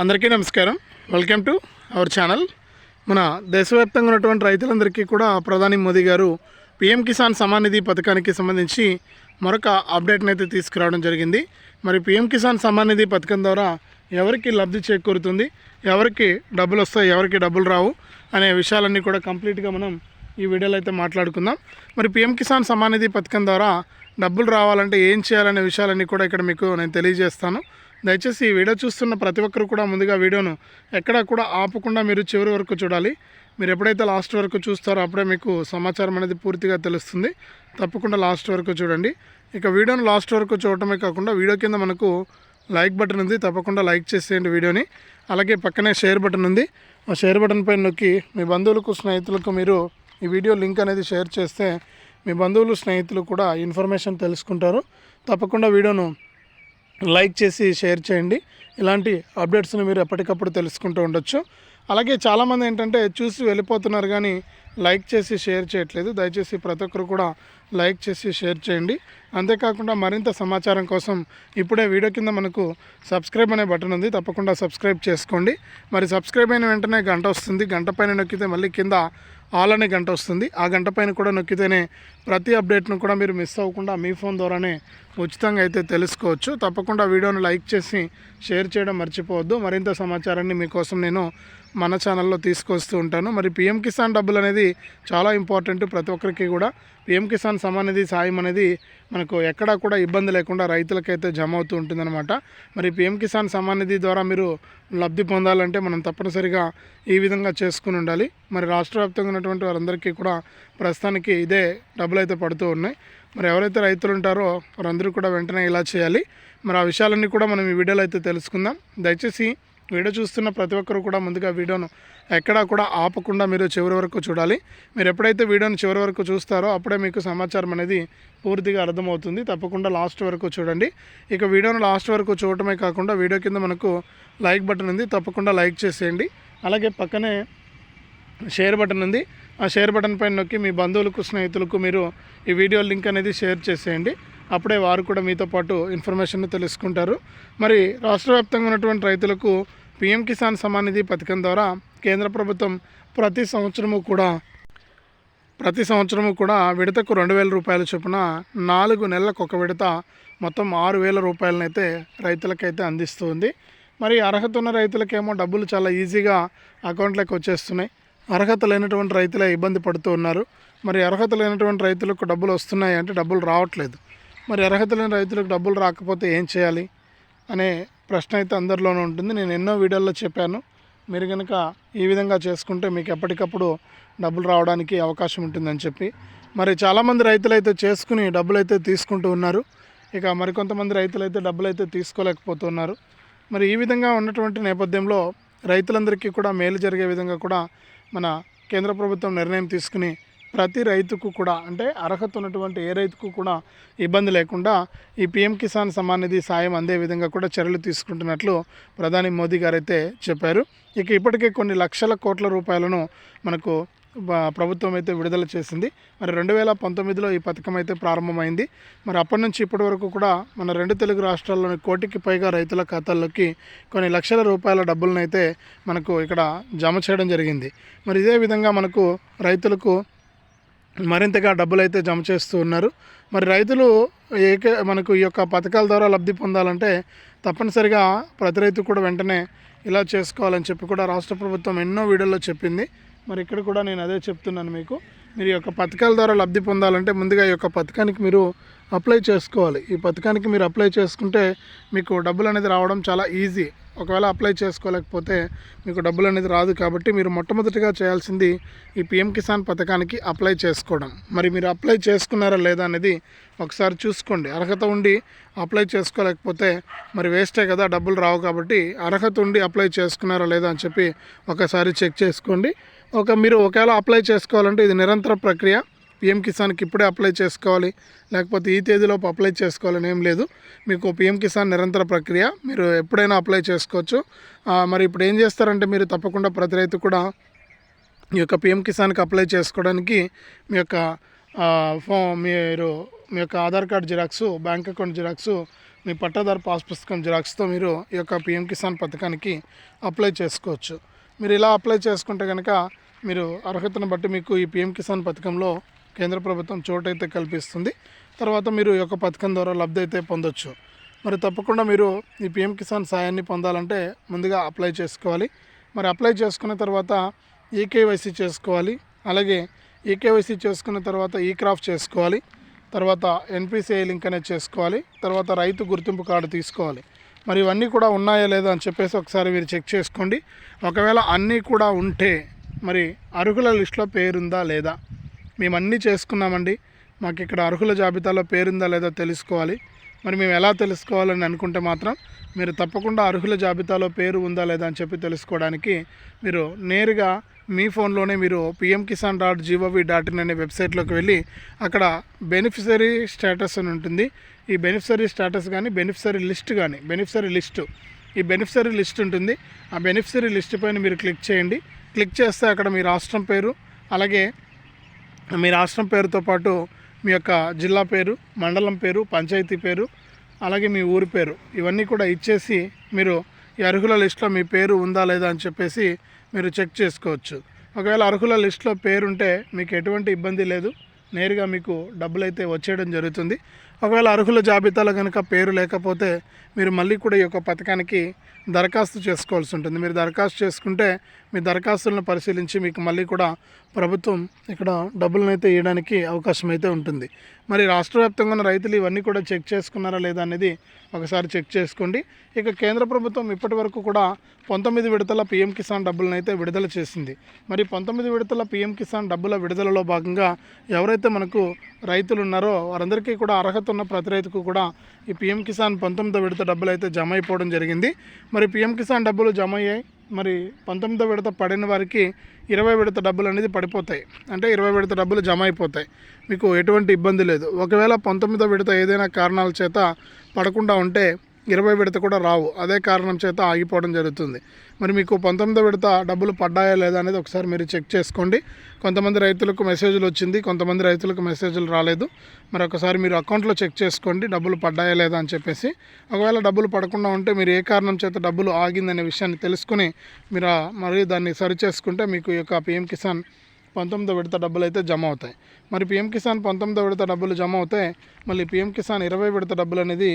అందరికీ నమస్కారం. Welcome to our channel మన దేశవ్యాప్తంగా ఉన్నటువంటి రైతులందరికీ కూడా ప్రధాని మోదీ గారు పిఎం కిసాన్ సమాన్ నిధి పథకానికి సంబంధించి మరొక అప్డేట్ని అయితే తీసుకురావడం జరిగింది. మరి పిఎం కిసాన్ సమాన్ నిధి పథకం ద్వారా ఎవరికి లబ్ధి చేకూరుతుంది? ఎవరికి డబ్బులు వస్తాయి? ఎవరికి డబ్బులు రావు? అనే విషయాలన్నీ కూడా కంప్లీట్గా మనం ఈ వీడియోలో అయితే మాట్లాడుకుందాం. మరి పిఎం కిసాన్ సమాన్ నిధి పథకం ద్వారా డబ్బులు రావాలంటే ఏం చేయాలనే విషయాలన్నీ కూడా ఇక్కడ మీకు నేను తెలియజేస్తాను. దయచేసి ఈ వీడియో చూస్తున్న ప్రతి ఒక్కరు కూడా ముందుగా వీడియోను ఎక్కడా కూడా ఆపకుండా మీరు చివరి వరకు చూడాలి. మీరు ఎప్పుడైతే లాస్ట్ వరకు చూస్తారో అప్పుడే మీకు సమాచారం అనేది పూర్తిగా తెలుస్తుంది. తప్పకుండా లాస్ట్ వరకు చూడండి. ఇక వీడియోను లాస్ట్ వరకు చూడటమే కాకుండా వీడియో కింద మనకు లైక్ బటన్ ఉంది. తప్పకుండా లైక్ చేసేయండి వీడియోని. అలాగే పక్కనే షేర్ బటన్ ఉంది. ఆ షేర్ బటన్ పైన నొక్కి మీ బంధువులకు స్నేహితులకు మీరు ఈ వీడియో లింక్ అనేది షేర్ చేస్తే మీ బంధువులు స్నేహితులు కూడా ఇన్ఫర్మేషన్ తెలుసుకుంటారు. తప్పకుండా వీడియోను లైక్ చేసి షేర్ చేయండి. ఇలాంటి అప్డేట్స్ని మీరు ఎప్పటికప్పుడు తెలుసుకుంటూ ఉండొచ్చు. అలాగే చాలామంది ఏంటంటే చూసి వెళ్ళిపోతున్నారు కానీ లైక్ చేసి షేర్ చేయట్లేదు. దయచేసి ప్రతి ఒక్కరు కూడా లైక్ చేసి షేర్ చేయండి. అంతేకాకుండా మరింత సమాచారం కోసం ఇప్పుడే వీడియో కింద మనకు సబ్స్క్రైబ్ అనే బటన్ ఉంది. తప్పకుండా సబ్స్క్రైబ్ చేసుకోండి. మరి సబ్స్క్రైబ్ అయిన వెంటనే గంట వస్తుంది. గంట పైన నొక్కితే మళ్ళీ కింద ఆల్ అనే గంట వస్తుంది. ఆ గంట పైన కూడా నొక్కితేనే ప్రతి అప్డేట్ను కూడా మీరు మిస్ అవ్వకుండా మీ ఫోన్ ద్వారానే ఉచితంగా అయితే తెలుసుకోవచ్చు. తప్పకుండా వీడియోను లైక్ చేసి షేర్ చేయడం మర్చిపోవద్దు. మరింత సమాచారాన్ని మీకోసం నేను మన ఛానల్లో తీసుకొస్తూ ఉంటాను. మరి పిఎం కిసాన్ డబ్బులు అనేది చాలా ఇంపార్టెంట్ ప్రతి ఒక్కరికి కూడా. పిఎం కిసాన్ సమానిధి సాయం అనేది మనకు ఎక్కడా కూడా ఇబ్బంది లేకుండా రైతులకైతే జమ అవుతూ ఉంటుందన్నమాట. మరి పిఎం కిసాన్ సమానిధి ద్వారా మీరు లబ్ధి పొందాలంటే మనం తప్పనిసరిగా ఈ విధంగా చేసుకుని ఉండాలి. మరి రాష్ట్ర వ్యాప్తంగా ఉన్నటువంటి వారందరికీ కూడా ప్రస్తుతానికి ఇదే డబ్బులు అయితే పడుతూ ఉన్నాయి. మరి ఎవరైతే రైతులు ఉంటారో వారందరూ కూడా వెంటనే ఇలా చేయాలి. మరి ఆ విషయాలన్నీ కూడా మనం ఈ వీడియోలో అయితే తెలుసుకుందాం. దయచేసి వీడియో చూస్తున్న ప్రతి ఒక్కరు కూడా ముందుగా వీడియోను ఎక్కడా కూడా ఆపకుండా మీరు చివరి వరకు చూడాలి. మీరు ఎప్పుడైతే వీడియోను చివరి వరకు చూస్తారో అప్పుడే మీకు సమాచారం అనేది పూర్తిగా అర్థమవుతుంది. తప్పకుండా లాస్ట్ వరకు చూడండి. ఇక వీడియోను లాస్ట్ వరకు చూడటమే కాకుండా వీడియో కింద మనకు లైక్ బటన్ ఉంది. తప్పకుండా లైక్ చేసేయండి. అలాగే పక్కనే షేర్ బటన్ ఉంది. ఆ షేర్ బటన్ పైన నొక్కి మీ బంధువులకు స్నేహితులకు మీరు ఈ వీడియో లింక్ అనేది షేర్ చేసేయండి. అప్పుడే వారు కూడా మీతో పాటు ఇన్ఫర్మేషన్ తెలుసుకుంటారు. మరి రాష్ట్ర వ్యాప్తంగా ఉన్నటువంటి రైతులకు పిఎం కిసాన్ సమాన్ నిధి పథకం ద్వారా కేంద్ర ప్రభుత్వం ప్రతి సంవత్సరము కూడా ప్రతి సంవత్సరము కూడా విడతకు రెండు వేల రూపాయల చొప్పున నాలుగు నెలలకు ఒక విడత మొత్తం ఆరు వేల రూపాయలనైతే రైతులకైతే అందిస్తుంది. మరి అర్హత ఉన్న రైతులకేమో డబ్బులు చాలా ఈజీగా అకౌంట్లోకి వచ్చేస్తున్నాయి. అర్హత లేనటువంటి రైతులే ఇబ్బంది పడుతూ ఉన్నారు. మరి అర్హత లేనటువంటి రైతులకు డబ్బులు వస్తున్నాయి అంటే డబ్బులు రావట్లేదు. మరి అర్హత లేని రైతులకు డబ్బులు రాకపోతే ఏం చేయాలి అనే ప్రశ్న అయితే అందరిలోనూ ఉంటుంది. నేను ఎన్నో వీడియోల్లో చెప్పాను. మీరు కనుక ఈ విధంగా చేసుకుంటే మీకు ఎప్పటికప్పుడు డబ్బులు రావడానికి అవకాశం ఉంటుందని చెప్పి. మరి చాలామంది రైతులు అయితే చేసుకుని డబ్బులు అయితే తీసుకుంటూ ఉన్నారు. ఇక మరికొంతమంది రైతులు అయితే డబ్బులు అయితే తీసుకోలేకపోతున్నారు. మరి ఈ విధంగా ఉన్నటువంటి నేపథ్యంలో రైతులందరికీ కూడా మేలు జరిగే విధంగా కూడా మన కేంద్ర ప్రభుత్వం నిర్ణయం తీసుకుని ప్రతి రైతుకు కూడా అంటే అర్హత ఉన్నటువంటి ఏ రైతుకు కూడా ఇబ్బంది లేకుండా ఈ పిఎం కిసాన్ సమాన్ నిధి సాయం అందే విధంగా కూడా చర్యలు తీసుకుంటున్నట్లు ప్రధాని మోదీ గారు అయితే చెప్పారు. ఇక ఇప్పటికే కొన్ని లక్షల కోట్ల రూపాయలను మనకు ప్రభుత్వం అయితే విడుదల చేసింది. మరి రెండు వేల పంతొమ్మిదిలో ఈ పథకం అయితే ప్రారంభమైంది. మరి అప్పటి నుంచి ఇప్పటి వరకు కూడా మన రెండు తెలుగు రాష్ట్రాల్లోని కోటికి పైగా రైతుల ఖాతాల్లోకి కొన్ని లక్షల రూపాయల డబ్బులను అయితే మనకు ఇక్కడ జమ చేయడం జరిగింది. మరి ఇదే విధంగా మనకు రైతులకు మరింతగా డబ్బులు అయితే జమ చేస్తూ ఉన్నారు. మరి రైతులు ఏకే మనకు ఈ యొక్క పథకాల ద్వారా లబ్ధి పొందాలంటే తప్పనిసరిగా ప్రతి రైతు కూడా వెంటనే ఇలా చేసుకోవాలని చెప్పి కూడా రాష్ట్ర ప్రభుత్వం ఎన్నో వీడియోల్లో చెప్పింది. మరి ఇక్కడ కూడా నేను అదే చెప్తున్నాను మీకు. మీరు ఈ యొక్క పథకాల ద్వారా లబ్ధి పొందాలంటే ముందుగా ఈ యొక్క పథకానికి మీరు అప్లై చేసుకోవాలి. ఈ పథకానికి మీరు అప్లై చేసుకుంటే మీకు డబ్బులు అనేది రావడం చాలా ఈజీ. ఒకవేళ అప్లై చేసుకోలేకపోతే మీకు డబ్బులు అనేది రాదు కాబట్టి మీరు మొట్టమొదటిగా చేయాల్సింది ఈ పిఎం కిసాన్ పథకానికి అప్లై చేసుకోవడం. మరి మీరు అప్లై చేసుకున్నారా లేదా అనేది ఒకసారి చూసుకోండి. అర్హత ఉండి అప్లై చేసుకోలేకపోతే మరి వేస్టే కదా డబ్బులు రావు కాబట్టి అర్హత ఉండి అప్లై చేసుకున్నారా లేదా అని చెప్పి ఒకసారి చెక్ చేసుకోండి. ఒక మీరు ఒకవేళ అప్లై చేసుకోవాలంటే ఇది నిరంతర ప్రక్రియ. పిఎం కిసాన్కి ఇప్పుడే అప్లై చేసుకోవాలి. లేకపోతే ఈ తేదీలోపు అప్లై చేసుకోవాలని ఏం లేదు. మీకు పిఎం కిసాన్ నిరంతర ప్రక్రియ. మీరు ఎప్పుడైనా అప్లై చేసుకోవచ్చు. మరి ఇప్పుడు ఏం చేస్తారంటే మీరు తప్పకుండా ప్రతి రైతు కూడా ఈ యొక్క పిఎం కిసాన్కి అప్లై చేసుకోవడానికి మీ యొక్క ఫో మీరు మీ యొక్క Aadhaar card xerox bank account xerox మీ పట్టాదారు పాస్ పుస్తకం జిరాక్స్తో మీరు ఈ యొక్క పిఎం కిసాన్ పథకానికి అప్లై చేసుకోవచ్చు. మీరు ఇలా అప్లై చేసుకుంటే కనుక మీరు అర్హతను బట్టి మీకు ఈ పిఎం కిసాన్ పథకంలో కేంద్ర ప్రభుత్వం చోటైతే కల్పిస్తుంది. తర్వాత మీరు ఈ యొక్క పథకం ద్వారా లబ్ధి అయితే పొందొచ్చు. మరి తప్పకుండా మీరు ఈ పిఎం కిసాన్ సాయాన్ని పొందాలంటే ముందుగా అప్లై చేసుకోవాలి. మరి అప్లై చేసుకున్న తర్వాత ఈకేవైసీ చేసుకోవాలి. అలాగే ఈకేవైసీ చేసుకున్న తర్వాత ఈ క్రాఫ్ చేసుకోవాలి. తర్వాత ఎన్పిసిఐ లింక్ అనేది చేసుకోవాలి. తర్వాత రైతు గుర్తింపు కార్డు తీసుకోవాలి. మరి ఇవన్నీ కూడా ఉన్నాయా లేదా అని చెప్పేసి ఒకసారి మీరు చెక్ చేసుకోండి. ఒకవేళ అన్నీ కూడా ఉంటే మరి అర్హుల లిస్టులో పేరుందా లేదా? మేము అన్నీ చేసుకున్నామండి. మాకు ఇక్కడ అర్హుల జాబితాలో పేరుందా లేదా తెలుసుకోవాలి. మరి మేము ఎలా తెలుసుకోవాలని అనుకుంటే మాత్రం మీరు తప్పకుండా అర్హుల జాబితాలో పేరు ఉందా లేదా అని చెప్పి తెలుసుకోవడానికి మీరు నేరుగా మీ ఫోన్లోనే మీరు PM Kisan dot GOV dot in అనే వెబ్సైట్లోకి వెళ్ళి అక్కడ బెనిఫిషరీ స్టేటస్ అని ఉంటుంది. ఈ బెనిఫిషరీ స్టేటస్ కానీ బెనిఫిషరీ లిస్ట్ కానీ బెనిఫిషరీ లిస్టు ఈ బెనిఫిషరీ లిస్ట్ ఉంటుంది. ఆ బెనిఫిషరీ లిస్ట్ పైన మీరు క్లిక్ చేయండి. క్లిక్ చేస్తే అక్కడ మీ రాష్ట్రం పేరు అలాగే మీ రాష్ట్రం పేరుతో పాటు మీ యొక్క జిల్లా పేరు మండలం పేరు పంచాయతీ పేరు అలాగే మీ ఊరి పేరు. ఇవన్నీ కూడా ఇచ్చేసి మీరు ఈ అర్హుల లిస్టులో మీ పేరు ఉందా లేదా అని చెప్పేసి మీరు చెక్ చేసుకోవచ్చు. ఒకవేళ అర్హుల లిస్టులో పేరుంటే మీకు ఎటువంటి ఇబ్బంది లేదు. నేరుగా మీకు డబ్బులు అయితే వచ్చేయడం జరుగుతుంది. ఒకవేళ అర్హుల జాబితాలో కనుక పేరు లేకపోతే మీరు మళ్ళీ కూడా ఈ యొక్క పథకానికి దరఖాస్తు చేసుకోవాల్సి ఉంటుంది. మీరు దరఖాస్తు చేసుకుంటే మీ దరఖాస్తులను పరిశీలించి మీకు మళ్ళీ కూడా ప్రభుత్వం ఇక్కడ డబ్బులను అయితే ఇవ్వడానికి అవకాశం అయితే ఉంటుంది. మరి రాష్ట్ర వ్యాప్తంగా ఉన్న రైతులు ఇవన్నీ కూడా చెక్ చేసుకున్నారా లేదా అనేది ఒకసారి చెక్ చేసుకోండి. ఇక కేంద్ర ప్రభుత్వం ఇప్పటి వరకు కూడా పంతొమ్మిది విడతల పీఎం కిసాన్ డబ్బులను అయితే విడుదల చేసింది. మరి పంతొమ్మిది విడతల పీఎం కిసాన్ డబ్బుల విడుదలలో భాగంగా ఎవరైతే మనకు రైతులు ఉన్నారో వారందరికీ కూడా అర్హత ఉన్న ప్రతి రైతుకు కూడా ఈ పీఎం కిసాన్ పంతొమ్మిదో విడత డబ్బులు అయితే జమ అయిపోవడం జరిగింది. మరి పీఎం కిసాన్ డబ్బులు జమ అయ్యాయి. మరి పంతొమ్మిదో విడత పడిన వారికి ఇరవై విడత డబ్బులు అనేది పడిపోతాయి. అంటే ఇరవై విడత డబ్బులు జమ అయిపోతాయి. మీకు ఎటువంటి ఇబ్బంది లేదు. ఒకవేళ పంతొమ్మిదో విడత ఏదైనా కారణాల చేత పడకుండా ఉంటే ఇరవై విడత కూడా రావు. అదే కారణం చేత ఆగిపోవడం జరుగుతుంది. మరి మీకు పంతొమ్మిదో విడత డబ్బులు పడ్డాయా లేదా అనేది ఒకసారి మీరు చెక్ చేసుకోండి. కొంతమంది రైతులకు మెసేజ్లు వచ్చింది కొంతమంది రైతులకు మెసేజ్లు రాలేదు. మరి ఒకసారి మీరు అకౌంట్లో చెక్ చేసుకోండి డబ్బులు పడ్డాయా లేదా అని చెప్పేసి. ఒకవేళ డబ్బులు పడకుండా ఉంటే మీరు ఏ కారణం చేత డబ్బులు ఆగిందనే విషయాన్ని తెలుసుకుని మీరు మరి దాన్ని సరిచేసుకుంటే మీకు ఈ యొక్క పిఎం కిసాన్ పంతొమ్మిదో విడత డబ్బులు అయితే జమ అవుతాయి. మరి పిఎం కిసాన్ పంతొమ్మిదో విడత డబ్బులు జమ అవుతాయి మళ్ళీ పిఎం కిసాన్ ఇరవై విడత డబ్బులు అనేది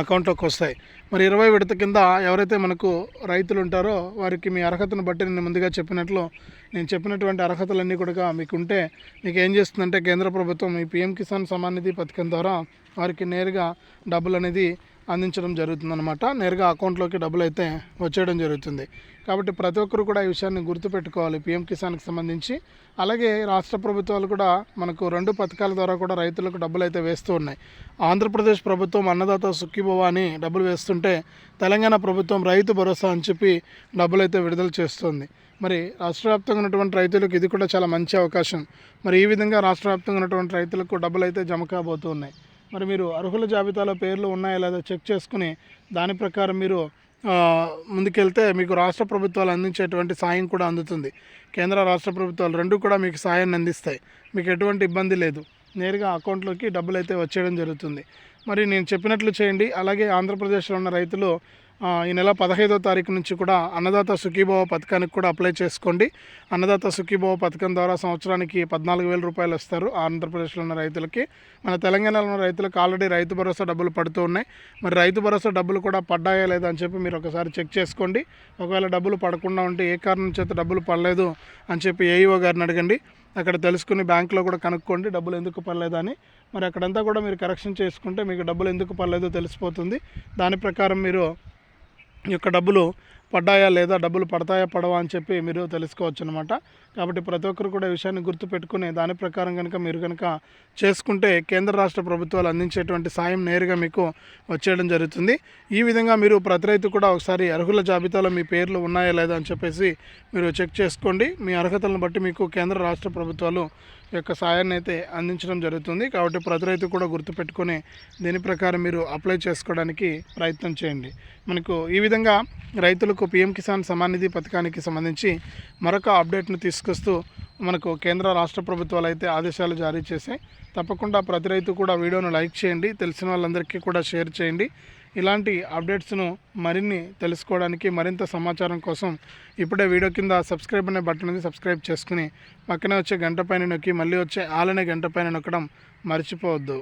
అకౌంట్లోకి వస్తాయి. మరి ఇరవై విడత కింద ఎవరైతే మనకు రైతులు ఉంటారో వారికి మీ అర్హతను బట్టి నేను ముందుగా చెప్పినట్లు నేను చెప్పినటువంటి అర్హతలన్నీ కూడా మీకు ఉంటే మీకు ఏం చేస్తుందంటే కేంద్ర ప్రభుత్వం ఈ పిఎం కిసాన్ సమాన్ నిధి పథకం ద్వారా వారికి నేరుగా డబ్బులు అనేది అందించడం జరుగుతుందన్నమాట. నేరుగా అకౌంట్లోకి డబ్బులు అయితే వచ్చేయడం జరుగుతుంది. కాబట్టి ప్రతి ఒక్కరు కూడా ఈ విషయాన్ని గుర్తుపెట్టుకోవాలి పిఎం కిసాన్కి సంబంధించి. అలాగే రాష్ట్ర ప్రభుత్వాలు కూడా మనకు రెండు పథకాల ద్వారా కూడా రైతులకు డబ్బులు అయితే వేస్తూ ఉన్నాయి. ఆంధ్రప్రదేశ్ ప్రభుత్వం అన్నదాత సుఖీభవ అని డబ్బులు వేస్తుంటే తెలంగాణ ప్రభుత్వం రైతు భరోసా అని చెప్పి డబ్బులు అయితే విడుదల చేస్తుంది. మరి రాష్ట్ర వ్యాప్తంగా ఉన్నటువంటి రైతులకు ఇది కూడా చాలా మంచి అవకాశం. మరి ఈ విధంగా రాష్ట్ర వ్యాప్తంగా ఉన్నటువంటి రైతులకు డబ్బులు అయితే జమ కాబోతున్నాయి. మరి మీరు అర్హుల జాబితాలో పేర్లు ఉన్నాయా లేదా చెక్ చేసుకుని దాని ప్రకారం మీరు ముందుకెళ్తే మీకు రాష్ట్ర ప్రభుత్వాలు అందించేటువంటి సాయం కూడా అందుతుంది. కేంద్ర రాష్ట్ర ప్రభుత్వాలు రెండు కూడా మీకు సాయాన్ని అందిస్తాయి. మీకు ఎటువంటి ఇబ్బంది లేదు. నేరుగా అకౌంట్లోకి డబ్బులు అయితే వచ్చేయడం జరుగుతుంది. మరి నేను చెప్పినట్లు చేయండి. అలాగే ఆంధ్రప్రదేశ్లో ఉన్న రైతులు ఈ నెల పదహైదో తారీఖు నుంచి కూడా అన్నదాత సుఖీభవ పథకానికి కూడా అప్లై చేసుకోండి. అన్నదాత సుఖీభవ పథకం ద్వారా సంవత్సరానికి పద్నాలుగు వేల రూపాయలు ఇస్తారు ఆంధ్రప్రదేశ్లో ఉన్న రైతులకి. మన తెలంగాణలో ఉన్న రైతులకు ఆల్రెడీ రైతు భరోసా డబ్బులు పడుతూ ఉన్నాయి. మరి రైతు భరోసా డబ్బులు కూడా పడ్డాయా లేదా అని చెప్పి మీరు ఒకసారి చెక్ చేసుకోండి. ఒకవేళ డబ్బులు పడకుండా ఉంటే ఏ కారణం చేత డబ్బులు పడలేదు అని చెప్పి ఏఈఓ గారిని అడగండి. అక్కడ తెలుసుకుని బ్యాంకులో కూడా కనుక్కోండి డబ్బులు ఎందుకు పడలేదని మరి అక్కడంతా కూడా మీరు కరెక్షన్ చేసుకుంటే మీకు డబ్బులు ఎందుకు పడలేదో తెలిసిపోతుంది. దాని ప్రకారం మీరు యొక్క డబ్బులు పడ్డాయా లేదా డబ్బులు పడతాయా పడవా అని చెప్పి మీరు తెలుసుకోవచ్చు అనమాట కాబట్టి ప్రతి ఒక్కరు కూడా ఈ విషయాన్ని గుర్తుపెట్టుకుని దాని ప్రకారం కనుక మీరు కనుక చేసుకుంటే కేంద్ర రాష్ట్ర ప్రభుత్వాలు అందించేటువంటి సాయం నేరుగా మీకు వచ్చేయడం జరుగుతుంది. ఈ విధంగా మీరు ప్రతి రైతు కూడా ఒకసారి అర్హుల జాబితాలో మీ పేర్లు ఉన్నాయా లేదా అని చెప్పేసి మీరు చెక్ చేసుకోండి. మీ అర్హతలను బట్టి మీకు కేంద్ర రాష్ట్ర ప్రభుత్వాలు యొక్క సాయాన్ని అయితే అందించడం జరుగుతుంది. కాబట్టి ప్రతి రైతు కూడా గుర్తుపెట్టుకొని దీని ప్రకారం మీరు అప్లై చేసుకోవడానికి ప్రయత్నం చేయండి. మనకు ఈ విధంగా రైతులకు పిఎం కిసాన్ సమాన్ నిధి పథకానికి సంబంధించి మరొక అప్డేట్ను తీసుకొస్తూ మనకు కేంద్ర రాష్ట్ర ప్రభుత్వాలు అయితే ఆదేశాలు జారీ చేశాయి. తప్పకుండా ప్రతి రైతు కూడా వీడియోను లైక్ చేయండి. తెలిసిన వాళ్ళందరికీ కూడా షేర్ చేయండి. ఇలాంటి అప్డేట్స్ను మరిన్ని తెలుసుకోవడానికి మరింత సమాచారం కోసం ఇప్పుడే వీడియో కింద సబ్స్క్రైబ్ అనే బటన్ ఉంది సబ్స్క్రైబ్ చేసుకుని పక్కనే వచ్చే గంట పైన నొక్కి మళ్ళీ వచ్చే ఆలనే గంట పైన నొక్కడం మర్చిపోవద్దు.